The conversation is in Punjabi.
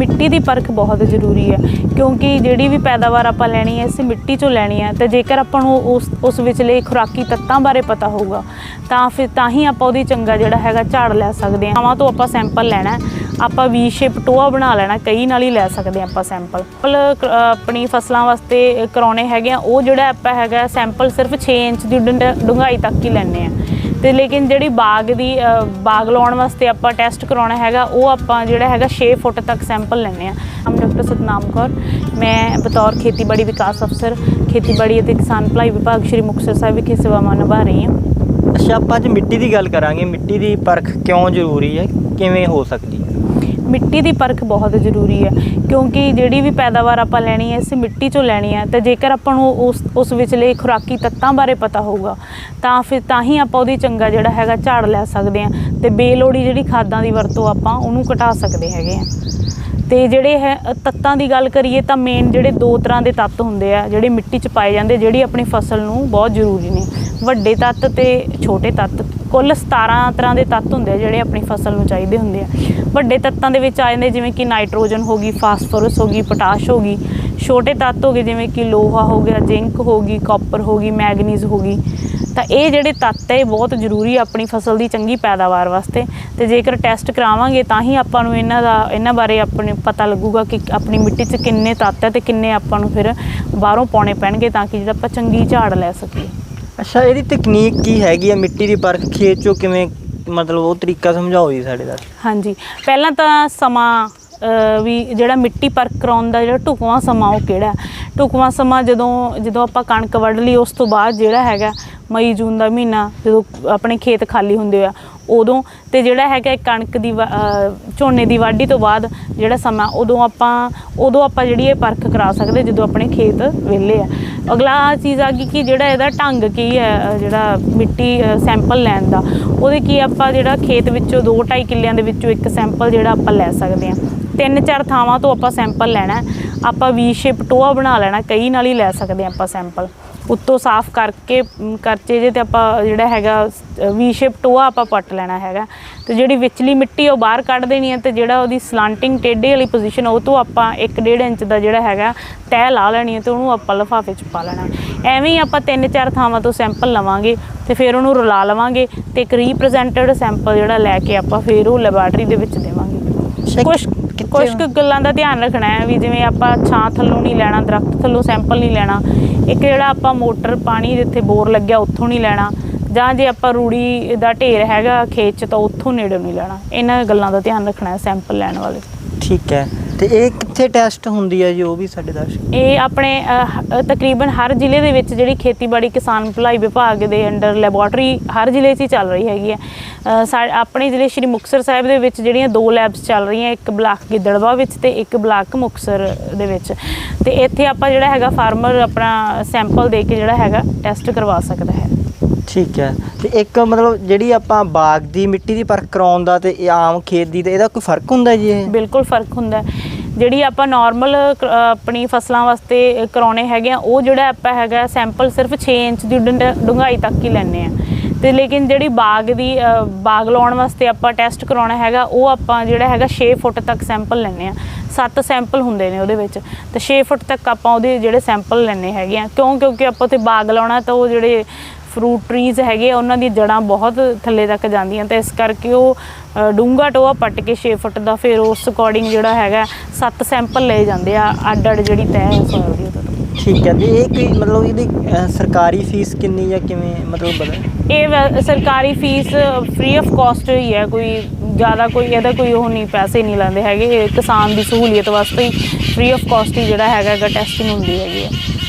ਮਿੱਟੀ ਦੀ ਪਰਖ ਬਹੁਤ ਜ਼ਰੂਰੀ ਹੈ, ਕਿਉਂਕਿ ਜਿਹੜੀ ਵੀ ਪੈਦਾਵਾਰ ਆਪਾਂ ਲੈਣੀ ਹੈ, ਅਸੀਂ ਮਿੱਟੀ ਚੋਂ ਲੈਣੀ ਹੈ, ਤੇ ਜੇਕਰ ਆਪਾਂ ਨੂੰ ਉਸ ਉਸ ਵਿਚਲੇ ਖੁਰਾਕੀ ਤੱਤਾਂ ਬਾਰੇ ਪਤਾ ਹੋਊਗਾ, ਤਾਂ ਫਿਰ ਤਾਂ ਹੀ ਆਪਾਂ ਉਹਦੀ ਚੰਗਾ ਜਿਹੜਾ ਹੈਗਾ ਝਾੜ ਲੈ ਸਕਦੇ ਹਾਂ। ਥਾਵਾਂ ਤੋਂ ਆਪਾਂ ਸੈਂਪਲ ਲੈਣਾ ਆਪਾਂ ਵੀ ਸ਼ੇਪ ਟੋਆ ਬਣਾ ਲੈਣਾ ਕਈ ਨਾਲ ਹੀ ਲੈ ਸਕਦੇ ਹਾਂ ਆਪਾਂ ਸੈਂਪਲ। ਪਲ ਆਪਣੀ ਫਸਲਾਂ ਵਾਸਤੇ ਕਰਾਉਣੇ ਹੈਗੇ ਆ, ਉਹ ਜਿਹੜਾ ਆਪਾਂ ਹੈਗਾ ਸੈਂਪਲ ਸਿਰਫ 6 ਇੰਚ ਦੀ ਡੰਡ- ਡੂੰਘਾਈ ਤੱਕ ਹੀ ਲੈਣੇ ਆ ਤੇ ਲੇਕਿਨ ਜਿਹੜੀ ਬਾਗ ਦੀ ਬਾਗ ਲਾਉਣ ਵਾਸਤੇ ਆਪਾਂ ਟੈਸਟ ਕਰਾਉਣਾ ਹੈਗਾ, ਉਹ ਆਪਾਂ ਜਿਹੜਾ ਹੈਗਾ 6 ਫੁੱਟ ਤੱਕ ਸੈਂਪਲ ਲੈਣੇ ਆ ਹਮ ਡਾਕਟਰ ਸਤਨਾਮ ਕੌਰ, ਮੈਂ ਬਤੌਰ ਖੇਤੀਬਾੜੀ ਵਿਕਾਸ ਅਫਸਰ, ਖੇਤੀਬਾੜੀ ਅਤੇ ਕਿਸਾਨ ਭਲਾਈ ਵਿਭਾਗ ਸ਼੍ਰੀ ਮੁਕਤਸਰ ਸਾਹਿਬ ਵਿਖੇ ਸੇਵਾਵਾਂ ਨਿਭਾ ਰਹੀ ਹਾਂ। ਅੱਛਾ, ਆਪਾਂ ਅੱਜ ਮਿੱਟੀ ਦੀ ਗੱਲ ਕਰਾਂਗੇ, ਮਿੱਟੀ ਦੀ ਪਰਖ ਕਿਉਂ ਜ਼ਰੂਰੀ ਹੈ? ਕਿਵੇਂ ਹੋ ਸਕਦੀ ਹੈ? ਮਿੱਟੀ ਦੀ ਪਰਖ ਬਹੁਤ ਜ਼ਰੂਰੀ ਹੈ, ਕਿਉਂਕਿ ਜਿਹੜੀ ਵੀ ਪੈਦਾਵਾਰ ਆਪਾਂ ਲੈਣੀ ਹੈ, ਅਸੀਂ ਮਿੱਟੀ ਚੋਂ ਲੈਣੀ ਹੈ, ਤੇ ਜੇਕਰ ਆਪਾਂ ਨੂੰ ਉਸ ਉਸ ਵਿਚਲੇ ਖੁਰਾਕੀ ਤੱਤਾਂ ਬਾਰੇ ਪਤਾ ਹੋਊਗਾ, ਤਾਂ ਫਿਰ ਤਾਂ ਹੀ ਆਪਾਂ ਉਹਦੀ ਚੰਗਾ ਜਿਹੜਾ ਹੈਗਾ ਝਾੜ ਲੈ ਸਕਦੇ ਹਾਂ, ਤੇ ਬੇਲੋੜੀ ਜਿਹੜੀ ਖਾਦਾਂ ਦੀ ਵਰਤੋਂ ਆਪਾਂ ਉਹਨੂੰ ਘਟਾ ਸਕਦੇ ਹੈਗੇ ਆ ਤੇ ਜਿਹੜੇ ਹੈ ਤੱਤਾਂ ਦੀ ਗੱਲ ਕਰੀਏ ਤਾਂ ਮੇਨ ਜਿਹੜੇ ਦੋ ਤਰ੍ਹਾਂ ਦੇ ਤੱਤ ਹੁੰਦੇ ਆ, ਜਿਹੜੇ ਮਿੱਟੀ 'ਚ ਪਾਏ ਜਾਂਦੇ, ਜਿਹੜੀ ਆਪਣੀ ਫਸਲ ਨੂੰ ਬਹੁਤ ਜ਼ਰੂਰੀ ਨੇ। ਵੱਡੇ ਤੱਤ ਤੇ ਛੋਟੇ ਤੱਤ ਕੁੱਲ 17 ਤਰ੍ਹਾਂ ਦੇ ਤੱਤ ਹੁੰਦੇ ਆ ਜਿਹੜੇ ਆਪਣੀ ਫਸਲ ਨੂੰ ਚਾਹੀਦੇ ਹੁੰਦੇ ਆ। ਵੱਡੇ ਤੱਤਾਂ ਦੇ ਵਿੱਚ ਆ ਜਾਂਦੇ ਜਿਵੇਂ ਕਿ ਨਾਈਟ੍ਰੋਜਨ ਹੋ ਗਈ, ਫਾਸਫੋਰਸ ਹੋ ਗਈ, ਪੋਟਾਸ਼ ਹੋ ਗਈ। ਛੋਟੇ ਤੱਤ ਹੋ ਗਏ, ਜਿਵੇਂ ਕਿ ਲੋਹਾ ਹੋ ਗਿਆ, ਜ਼ਿੰਕ ਹੋ ਗਈ, ਕਾਪਰ ਹੋ ਗਈ, ਮੈਗਨੀਜ਼ ਹੋ ਗਈ। ਤਾਂ ਇਹ ਜਿਹੜੇ ਤੱਤ ਹੈ ਇਹ ਬਹੁਤ ਜ਼ਰੂਰੀ ਆਪਣੀ ਫਸਲ ਦੀ ਚੰਗੀ ਪੈਦਾਵਾਰ ਵਾਸਤੇ। ਤੇ ਜੇਕਰ ਟੈਸਟ ਕਰਾਵਾਂਗੇ, ਤਾਂ ਹੀ ਆਪਾਂ ਨੂੰ ਇਹਨਾਂ ਦਾ, ਇਹਨਾਂ ਬਾਰੇ ਆਪਣੇ ਪਤਾ ਲੱਗੂਗਾ ਕਿ ਆਪਣੀ ਮਿੱਟੀ 'ਚ ਕਿੰਨੇ ਤੱਤ ਹੈ ਤੇ ਕਿੰਨੇ ਆਪਾਂ ਨੂੰ ਫਿਰ ਬਾਹਰੋਂ ਪਾਉਣੇ ਪੈਣਗੇ, ਤਾਂ ਕਿ ਜਿਹੜਾ ਆਪਾਂ ਚੰਗੀ ਝਾੜ ਲੈ ਸਕੀਏ। ਅੱਛਾ ਇਹਦੀ ਤਕਨੀਕ ਕੀ ਹੈਗੀ ਆ ਮਿੱਟੀ ਦੀ ਪਰਖ ਖੇਤ ਚੋਂ ਕਿਵੇਂ ਮਤਲਬ ਉਹ ਤਰੀਕਾ ਸਮਝਾਓ ਜੀ ਸਾਡੇ ਦਾ ਹਾਂਜੀ ਪਹਿਲਾਂ ਤਾਂ ਸਮਾਂ ਅ, ਵੀ ਜਿਹੜਾ ਮਿੱਟੀ ਪਰਖ ਕਰਾਉਣ ਦਾ ਜਿਹੜਾ ਢੁਕਵਾਂ ਸਮਾਂ ਉਹ ਕਿਹੜਾ ਹੈ? ਢੁਕਵਾਂ ਸਮਾਂ ਜਦੋਂ ਜਦੋਂ ਆਪਾਂ ਕਣਕ ਵੱਢ ਲਈ ਉਸ ਤੋਂ ਬਾਅਦ ਜਿਹੜਾ ਹੈਗਾ ਮਈ ਜੂਨ ਦਾ ਮਹੀਨਾ ਜਦੋਂ ਆਪਣੇ ਖੇਤ ਖਾਲੀ ਹੁੰਦੇ ਆ ਉਦੋਂ ਤੇ ਜਿਹੜਾ ਹੈਗਾ ਕਣਕ ਦੀ ਵਾ- ਅ, ਝੋਨੇ ਦੀ ਵਾਢੀ ਤੋਂ ਬਾਅਦ ਜਿਹੜਾ ਸਮਾਂ ਉਦੋਂ ਆਪਾਂ ਉਦੋਂ ਆਪਾਂ ਜਿਹੜੀ ਇਹ ਪਰਖ ਕਰਾ ਸਕਦੇ ਜਦੋਂ ਆਪਣੇ ਖੇਤ ਵਿਹਲੇ ਆ ਅਗਲਾ ਚੀਜ਼ ਆ ਗਈ ਕਿ ਜਿਹੜਾ ਇਹਦਾ ਢੰਗ ਕੀ ਹੈ ਜਿਹੜਾ ਮਿੱਟੀ ਸੈਂਪਲ ਲੈਣ ਦਾ। ਉਹਦੇ ਕੀ ਆਪਾਂ ਜਿਹੜਾ ਖੇਤ ਵਿੱਚੋਂ 2.5 ਕਿੱਲਿਆਂ ਦੇ ਵਿੱਚੋਂ ਇੱਕ ਸੈਂਪਲ ਜਿਹੜਾ ਆਪਾਂ ਲੈ ਸਕਦੇ ਹਾਂ। ਤਿੰਨ ਚਾਰ ਥਾਵਾਂ ਤੋਂ ਆਪਾਂ ਸੈਂਪਲ ਲੈਣਾ ਆਪਾਂ ਵੀ ਸ਼ੇਪ ਟੋਆ ਬਣਾ ਲੈਣਾ ਕਈ ਨਾਲ ਹੀ ਲੈ ਸਕਦੇ ਹਾਂ ਆਪਾਂ ਸੈਂਪਲ ਉੱਤੋਂ ਸਾਫ਼ ਕਰਕੇ ਕਰਚੇ ਜੇ ਤੇ ਆਪਾਂ ਜਿਹੜਾ ਹੈਗਾ ਵੀ ਸ਼ੇਪ ਟੋਆ ਆਪਾਂ ਪੱਟ ਲੈਣਾ ਹੈਗਾ। ਤੇ ਜਿਹੜੀ ਵਿਚਲੀ ਮਿੱਟੀ ਉਹ ਬਾਹਰ ਕੱਢ ਦੇਣੀ ਹੈ ਤੇ ਜਿਹੜਾ ਉਹਦੀ ਸਲਾਂਟਿੰਗ ਟੇਢੇ ਵਾਲੀ ਪੋਜੀਸ਼ਨ ਉਹ ਤੋਂ ਆਪਾਂ 1.5 ਇੰਚ ਦਾ ਜਿਹੜਾ ਹੈਗਾ ਤਹਿ ਲਾ ਲੈਣੀ ਹੈ ਤੇ ਉਹਨੂੰ ਆਪਾਂ ਲਿਫਾਫੇ 'ਚ ਪਾ ਲੈਣਾ। ਐਵੇਂ ਹੀ ਆਪਾਂ ਤਿੰਨ ਚਾਰ ਥਾਵਾਂ ਤੋਂ ਸੈਂਪਲ ਲਵਾਂਗੇ ਤੇ ਫਿਰ ਉਹਨੂੰ ਰਲਾ ਲਵਾਂਗੇ ਤੇ ਇੱਕ ਰੀਪ੍ਰੈਜ਼ੈਂਟਡ ਸੈਂਪਲ ਜਿਹੜਾ ਲੈ ਕੇ ਆਪਾਂ ਫਿਰ ਉਹ ਲੈਬਾਰਟਰੀ ਦੇ ਵਿੱਚ ਦੇਵਾਂਗੇ। ਕੁਝ ਕੁਝ ਕੁ ਗੱਲਾਂ ਦਾ ਧਿਆਨ ਰੱਖਣਾ ਹੈ ਵੀ ਜਿਵੇਂ ਆਪਾਂ ਛਾਂ ਥੱਲੋਂ ਨਹੀਂ ਲੈਣਾ ਦਰਖਤ ਥੱਲੋਂ ਸੈਂਪਲ ਨਹੀਂ ਲੈਣਾ। ਇੱਕ ਜਿਹੜਾ ਆਪਾਂ ਮੋਟਰ ਪਾਣੀ ਜਿੱਥੇ ਬੋਰ ਲੱਗਿਆ ਉੱਥੋਂ ਨਹੀਂ ਲੈਣਾ। ਜਾਂ ਜੇ ਆਪਾਂ ਰੂੜੀ ਦਾ ਢੇਰ ਹੈਗਾ ਖੇਤ 'ਚ ਤਾਂ ਉੱਥੋਂ ਨੇੜੇ ਨਹੀਂ ਲੈਣਾ। ਇਹਨਾਂ ਗੱਲਾਂ ਦਾ ਧਿਆਨ ਰੱਖਣਾ ਹੈ ਸੈਂਪਲ ਲੈਣ ਵਾਲੇ। ਠੀਕ ਹੈ। ਤੇ ਇਹ ਕਿੱਥੇ ਟੈਸਟ ਹੁੰਦੀ ਹੈ ਜੀ ਉਹ ਵੀ ਸਾਡੇ ਦੱਸ ਇਹ ਆਪਣੇ ਅਹ, ਤਕਰੀਬਨ ਹਰ ਜ਼ਿਲ੍ਹੇ ਦੇ ਵਿੱਚ ਜਿਹੜੀ ਖੇਤੀਬਾੜੀ ਕਿਸਾਨ ਭਲਾਈ ਵਿਭਾਗ ਦੇ ਅੰਡਰ ਲੈਬੋਰਟਰੀ ਹਰ ਜ਼ਿਲ੍ਹੇ 'ਚ ਹੀ ਚੱਲ ਰਹੀ ਹੈਗੀ ਹੈ। ਅਹ, ਸਾ- ਆਪਣੇ ਜ਼ਿਲ੍ਹੇ ਸ਼੍ਰੀ ਮੁਕਤਸਰ ਸਾਹਿਬ ਦੇ ਵਿੱਚ ਜਿਹੜੀਆਂ ਦੋ ਲੈਬਸ ਚੱਲ ਰਹੀਆਂ ਇੱਕ ਬਲਾਕ ਗਿੱਦੜਵਾ ਵਿੱਚ ਤੇ ਇੱਕ ਬਲਾਕ ਮੁਕਤਸਰ ਦੇ ਵਿੱਚ। ਤੇ ਇੱਥੇ ਆਪਾਂ ਜਿਹੜਾ ਹੈਗਾ ਫਾਰਮਰ ਆਪਣਾ ਸੈਂਪਲ ਦੇ ਕੇ ਜਿਹੜਾ ਹੈਗਾ ਟੈਸਟ ਕਰਵਾ ਸਕਦਾ ਹੈ। ਠੀਕ ਹੈ। ਤੇ ਇੱਕ ਮਤਲਬ ਜਿਹੜੀ ਆਪਾਂ ਬਾਗ ਦੀ ਮਿੱਟੀ ਦੀ ਪਰਖ ਕਰਾਉਣ ਦਾ ਤੇ ਇਹ ਆਮ ਖੇਤ ਦੀ ਤੇ ਇਹਦਾ ਕੋਈ ਫ਼ਰਕ ਹੁੰਦਾ ਜੀ ਇਹ? ਬਿਲਕੁਲ ਫ਼ਰਕ ਹੁੰਦਾ ਹੈ। ਜਿਹੜੀ ਆਪਾਂ ਨਾਰਮਲ ਆਪਣੀ ਫਸਲਾਂ ਵਾਸਤੇ ਕਰਾਉਣੇ ਹੈਗੇ ਆ ਉਹ ਜਿਹੜਾ ਆਪਾਂ ਹੈਗਾ ਸੈਂਪਲ ਸਿਰਫ 6 ਇੰਚ ਦੀ ਡੰਡ- ਡੂੰਘਾਈ ਤੱਕ ਹੀ ਲੈਣੇ ਆ ਤੇ ਲੇਕਿਨ ਜਿਹੜੀ ਬਾਗ ਦੀ ਅ, ਬਾਗ ਲਾਉਣ ਵਾਸਤੇ ਆਪਾਂ ਟੈਸਟ ਕਰਾਉਣਾ ਹੈਗਾ ਉਹ ਆਪਾਂ ਜਿਹੜਾ ਹੈਗਾ 6 ਫੁੱਟ ਤੱਕ ਸੈਂਪਲ ਲੈਣੇ ਆ ਸੱਤ ਸੈਂਪਲ ਹੁੰਦੇ ਨੇ ਉਹਦੇ ਵਿੱਚ। ਤੇ 6 ਫੁੱਟ ਤੱਕ ਆਪਾਂ ਉਹਦੇ ਜਿਹੜੇ ਸੈਂਪਲ ਲੈਣੇ ਹੈਗੇ ਆ ਕਿਉਂ? ਕਿਉਂਕਿ ਆਪਾਂ ਉੱਥੇ ਬਾਗ ਲਾਉਣਾ ਤਾਂ ਉਹ ਜਿਹੜੇ ਫਰੂਟ ਟਰੀਜ਼ ਹੈਗੇ ਉਹਨਾਂ ਦੀ ਜੜਾਂ ਬਹੁਤ ਥੱਲੇ ਤੱਕ ਜਾਂਦੀਆਂ ਤੇ ਇਸ ਕਰਕੇ ਉਹ ਡੂੰਘਾ ਟੋਆ ਪੱਟ ਕੇ 6 ਫੁੱਟ ਦਾ ਫਿਰ ਉਸ ਅਕੋਰਡਿੰਗ ਜਿਹੜਾ ਹੈਗਾ ਸੱਤ ਸੈਂਪਲ ਲਏ ਜਾਂਦੇ ਆ ਅੱਡ ਅੱਡ ਜਿਹੜੀ ਤੈਅ ਹੈ ਸੋਇਲ ਦੀ ਉਹਦੇ ਠੀਕ ਹੈ ਤੇ ਇਹ ਕੋਈ ਮਤਲਬ ਇਹਦੀ ਸਰਕਾਰੀ ਫੀਸ ਕਿੰਨੀ ਜਾਂ ਕਿਵੇਂ ਮਤਲਬ ਬਦਲ ਇਹ ਸਰਕਾਰੀ ਫੀਸ ਫ੍ਰੀ ਆਫ ਕਾਸਟ ਹੀ ਹੈ ਕੋਈ ਜ਼ਿਆਦਾ ਕੋਈ ਇਹਦਾ ਕੋਈ ਉਹ ਨਹੀਂ ਪੈਸੇ ਨਹੀਂ ਲੈਂਦੇ ਹੈਗੇ ਇਹ ਕਿਸਾਨ ਦੀ ਸਹੂਲੀਅਤ ਵਾਸਤੇ ਹੀ ਫ੍ਰੀ ਆਫ ਕਾਸਟ ਹੀ ਜਿਹੜਾ ਹੈਗਾ ਟੈਸਟਿੰਗ ਹੁੰਦੀ ਹੈਗੀ ਹੈ।